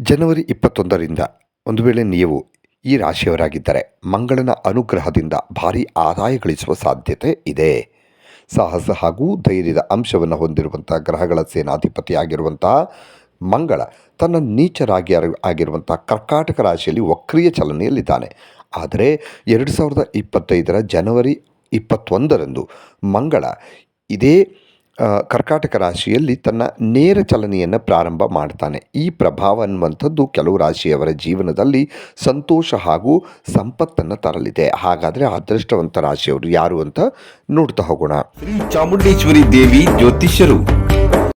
ಜನವರಿ ಇಪ್ಪತ್ತೊಂದರಿಂದ ಒಂದು ವೇಳೆ ನೀವು ಈ ರಾಶಿಯವರಾಗಿದ್ದರೆ ಮಂಗಳನ ಅನುಗ್ರಹದಿಂದ ಭಾರೀ ಆದಾಯ ಗಳಿಸುವ ಸಾಧ್ಯತೆ ಇದೆ. ಸಾಹಸ ಹಾಗೂ ಧೈರ್ಯದ ಅಂಶವನ್ನು ಹೊಂದಿರುವಂಥ ಗ್ರಹಗಳ ಸೇನಾಧಿಪತಿಯಾಗಿರುವಂತಹ ಮಂಗಳ ತನ್ನ ನೀಚರಾಗಿ ಆಗಿರುವಂಥ ಕರ್ಕಾಟಕ ರಾಶಿಯಲ್ಲಿ ವಕ್ರಿಯ ಚಲನೆಯಲ್ಲಿದ್ದಾನೆ. ಆದರೆ ಎರಡು ಸಾವಿರದ ಇಪ್ಪತ್ತೈದರ ಜನವರಿ ಇಪ್ಪತ್ತೊಂದರಂದು ಮಂಗಳ ಇದೇ ಕರ್ಕಾಟಕ ರಾಶಿಯಲ್ಲಿ ತನ್ನ ನೇರ ಚಲನೆಯನ್ನು ಪ್ರಾರಂಭ ಮಾಡ್ತಾನೆ. ಈ ಪ್ರಭಾವ ಅನ್ನುವಂಥದ್ದು ಕೆಲವು ರಾಶಿಯವರ ಜೀವನದಲ್ಲಿ ಸಂತೋಷ ಹಾಗೂ ಸಂಪತ್ತನ್ನು ತರಲಿದೆ. ಹಾಗಾದರೆ ಅದೃಷ್ಟವಂತ ರಾಶಿಯವರು ಯಾರು ಅಂತ ನೋಡ್ತಾ ಹೋಗೋಣ. ಚಾಮುಂಡೇಶ್ವರಿ ದೇವಿ ಜ್ಯೋತಿಷ್ಯರು.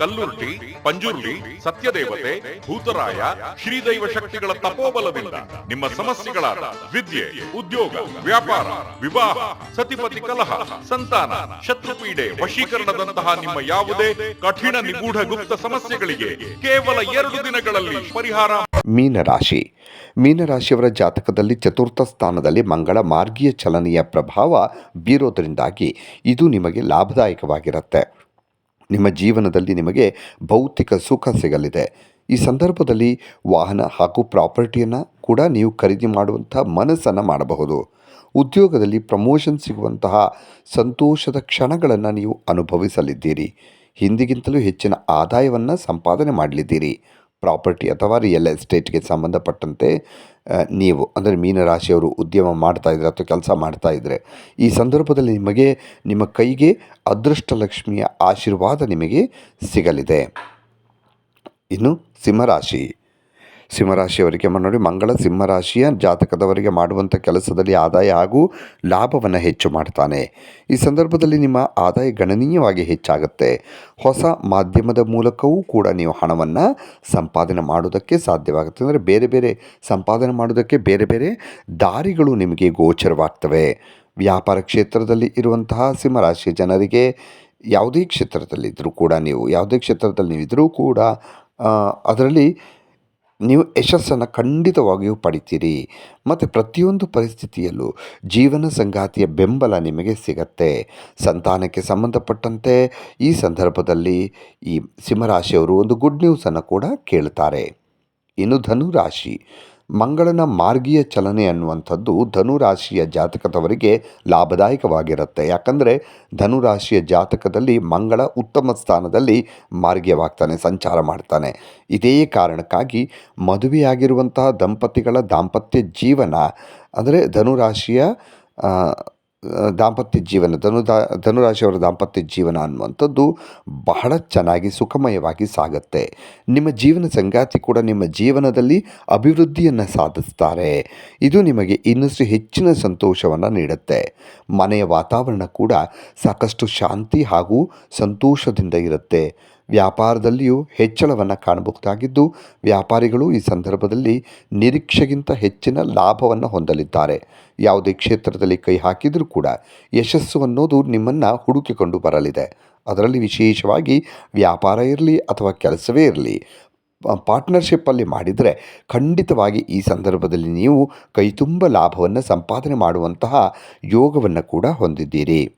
ಕಲ್ಲುರ್ಟಿ ಪಂಜುರ್ಲಿ ಸತ್ಯದೇವತೆ, ಭೂತರಾಯ, ಶ್ರೀದೈವ ಶಕ್ತಿಗಳ ತಪೋಬಲದಿಂದ ನಿಮ್ಮ ಸಮಸ್ಯೆಗಳಾದ ವಿದ್ಯೆ, ಉದ್ಯೋಗ, ವ್ಯಾಪಾರ, ವಿವಾಹ, ಸತಿಪತಿ ಕಲಹ, ಸಂತಾನ, ಶತ್ರುಪೀಡೆ ವಶೀಕರಣದಂತಹ ನಿಮ್ಮ ಯಾವುದೇ ಕಠಿಣ ನಿಗೂಢ ಗುಪ್ತ ಸಮಸ್ಯೆಗಳಿಗೆ ಕೇವಲ ಎರಡು ದಿನಗಳಲ್ಲಿ ಪರಿಹಾರ ಮೀನರಾಶಿ. ಮೀನರಾಶಿಯವರ ಜಾತಕದಲ್ಲಿ ಚತುರ್ಥ ಸ್ಥಾನದಲ್ಲಿ ಮಂಗಳ ಮಾರ್ಗೀಯ ಚಲನೆಯ ಪ್ರಭಾವ ಬೀರೋದರಿಂದಾಗಿ ಇದು ನಿಮಗೆ ಲಾಭದಾಯಕವಾಗಿರುತ್ತೆ. ನಿಮ್ಮ ಜೀವನದಲ್ಲಿ ನಿಮಗೆ ಭೌತಿಕ ಸುಖ ಸಿಗಲಿದೆ. ಈ ಸಂದರ್ಭದಲ್ಲಿ ವಾಹನ ಹಾಗೂ ಪ್ರಾಪರ್ಟಿಯನ್ನು ಕೂಡ ನೀವು ಖರೀದಿ ಮಾಡುವಂಥ ಮನಸ್ಸನ್ನು ಮಾಡಬಹುದು. ಉದ್ಯೋಗದಲ್ಲಿ ಪ್ರಮೋಷನ್ ಸಿಗುವಂತಹ ಸಂತೋಷದ ಕ್ಷಣಗಳನ್ನು ನೀವು ಅನುಭವಿಸಲಿದ್ದೀರಿ. ಹಿಂದಿಗಿಂತಲೂ ಹೆಚ್ಚಿನ ಆದಾಯವನ್ನು ಸಂಪಾದನೆ ಮಾಡಲಿದ್ದೀರಿ. ಪ್ರಾಪರ್ಟಿ ಅಥವಾ ರಿಯಲ್ ಎಸ್ಟೇಟ್ಗೆ ಸಂಬಂಧಪಟ್ಟಂತೆ ನೀವು, ಅಂದರೆ ಮೀನರಾಶಿಯವರು ಉದ್ಯಮ ಮಾಡ್ತಾ ಇದ್ದರೆ ಅಥವಾ ಕೆಲಸ ಮಾಡ್ತಾ ಇದ್ದರೆ ಈ ಸಂದರ್ಭದಲ್ಲಿ ನಿಮಗೆ, ನಿಮ್ಮ ಕೈಗೆ ಅದೃಷ್ಟಲಕ್ಷ್ಮಿಯ ಆಶೀರ್ವಾದ ನಿಮಗೆ ಸಿಗಲಿದೆ. ಇನ್ನು ಸಿಂಹರಾಶಿ. ಸಿಂಹರಾಶಿಯವರಿಗೆ ನೋಡಿ, ಮಂಗಳ ಸಿಂಹರಾಶಿಯ ಜಾತಕದವರಿಗೆ ಮಾಡುವಂಥ ಕೆಲಸದಲ್ಲಿ ಆದಾಯ ಹಾಗೂ ಲಾಭವನ್ನು ಹೆಚ್ಚು ಮಾಡ್ತಾನೆ. ಈ ಸಂದರ್ಭದಲ್ಲಿ ನಿಮ್ಮ ಆದಾಯ ಗಣನೀಯವಾಗಿ ಹೆಚ್ಚಾಗುತ್ತೆ. ಹೊಸ ಮಾಧ್ಯಮದ ಮೂಲಕವೂ ಕೂಡ ನೀವು ಹಣವನ್ನು ಸಂಪಾದನೆ ಮಾಡೋದಕ್ಕೆ ಸಾಧ್ಯವಾಗುತ್ತೆ. ಅಂದರೆ ಬೇರೆ ಬೇರೆ ಸಂಪಾದನೆ ಮಾಡೋದಕ್ಕೆ ಬೇರೆ ಬೇರೆ ದಾರಿಗಳು ನಿಮಗೆ ಗೋಚರವಾಗ್ತವೆ. ವ್ಯಾಪಾರ ಕ್ಷೇತ್ರದಲ್ಲಿ ಇರುವಂತಹ ಸಿಂಹರಾಶಿಯ ಜನರಿಗೆ ಯಾವುದೇ ಕ್ಷೇತ್ರದಲ್ಲಿದ್ದರೂ ಕೂಡ ನೀವು, ಯಾವುದೇ ಕ್ಷೇತ್ರದಲ್ಲಿ ನೀವಿದ್ದರೂ ಕೂಡ ಅದರಲ್ಲಿ ನೀವು ಯಶಸ್ಸನ್ನು ಖಂಡಿತವಾಗಿಯೂ ಪಡಿತೀರಿ. ಮತ್ತು ಪ್ರತಿಯೊಂದು ಪರಿಸ್ಥಿತಿಯಲ್ಲೂ ಜೀವನ ಸಂಗಾತಿಯ ಬೆಂಬಲ ನಿಮಗೆ ಸಿಗತ್ತೆ. ಸಂತಾನಕ್ಕೆ ಸಂಬಂಧಪಟ್ಟಂತೆ ಈ ಸಂದರ್ಭದಲ್ಲಿ ಈ ಸಿಂಹರಾಶಿಯವರು ಒಂದು ಗುಡ್ ನ್ಯೂಸನ್ನು ಕೂಡ ಕೇಳ್ತಾರೆ. ಇನ್ನು ಧನುರಾಶಿ. ಮಂಗಳನ ಮಾರ್ಗೀಯ ಚಲನೆ ಅನ್ನುವಂಥದ್ದು ಧನುರಾಶಿಯ ಜಾತಕದವರಿಗೆ ಲಾಭದಾಯಕವಾಗಿರುತ್ತೆ. ಯಾಕಂದರೆ ಧನುರಾಶಿಯ ಜಾತಕದಲ್ಲಿ ಮಂಗಳ ಉತ್ತಮ ಸ್ಥಾನದಲ್ಲಿ ಮಾರ್ಗೀಯವಾಗ್ತಾನೆ, ಸಂಚಾರ ಮಾಡ್ತಾನೆ. ಇದೇ ಕಾರಣಕ್ಕಾಗಿ ಮದುವೆಯಾಗಿರುವಂತಹ ದಂಪತಿಗಳ ದಾಂಪತ್ಯ ಜೀವನ, ಅಂದರೆ ಧನುರಾಶಿಯ ದಾಂಪತ್ಯ ಜೀವನ, ಧನು ಧನುರಾಶಿಯವರ ದಾಂಪತ್ಯ ಜೀವನ ಅನ್ನುವಂಥದ್ದು ಬಹಳ ಚೆನ್ನಾಗಿ ಸುಖಮಯವಾಗಿ ಸಾಗುತ್ತೆ. ನಿಮ್ಮ ಜೀವನ ಸಂಗಾತಿ ಕೂಡ ನಿಮ್ಮ ಜೀವನದಲ್ಲಿ ಅಭಿವೃದ್ಧಿಯನ್ನು ಸಾಧಿಸ್ತಾರೆ. ಇದು ನಿಮಗೆ ಇನ್ನಷ್ಟು ಹೆಚ್ಚಿನ ಸಂತೋಷವನ್ನು ನೀಡುತ್ತೆ. ಮನೆಯ ವಾತಾವರಣ ಕೂಡ ಸಾಕಷ್ಟು ಶಾಂತಿ ಹಾಗೂ ಸಂತೋಷದಿಂದ ಇರುತ್ತೆ. ವ್ಯಾಪಾರದಲ್ಲಿಯೂ ಹೆಚ್ಚಳವನ್ನು ಕಾಣಬಹುದಾಗಿದ್ದು, ವ್ಯಾಪಾರಿಗಳು ಈ ಸಂದರ್ಭದಲ್ಲಿ ನಿರೀಕ್ಷೆಗಿಂತ ಹೆಚ್ಚಿನ ಲಾಭವನ್ನು ಹೊಂದಲಿದ್ದಾರೆ. ಯಾವುದೇ ಕ್ಷೇತ್ರದಲ್ಲಿ ಕೈ ಹಾಕಿದರೂ ಕೂಡ ಯಶಸ್ಸು ಅನ್ನೋದು ನಿಮ್ಮನ್ನು ಹುಡುಕಿಕೊಂಡು ಬರಲಿದೆ. ಅದರಲ್ಲಿ ವಿಶೇಷವಾಗಿ ವ್ಯಾಪಾರ ಇರಲಿ ಅಥವಾ ಕೆಲಸವೇ ಇರಲಿ ಪಾರ್ಟ್ನರ್ಶಿಪ್ಪಲ್ಲಿ ಮಾಡಿದರೆ ಖಂಡಿತವಾಗಿ ಈ ಸಂದರ್ಭದಲ್ಲಿ ನೀವು ಕೈತುಂಬ ಲಾಭವನ್ನು ಸಂಪಾದನೆ ಮಾಡುವಂತಹ ಯೋಗವನ್ನು ಕೂಡ ಹೊಂದಿದ್ದೀರಿ.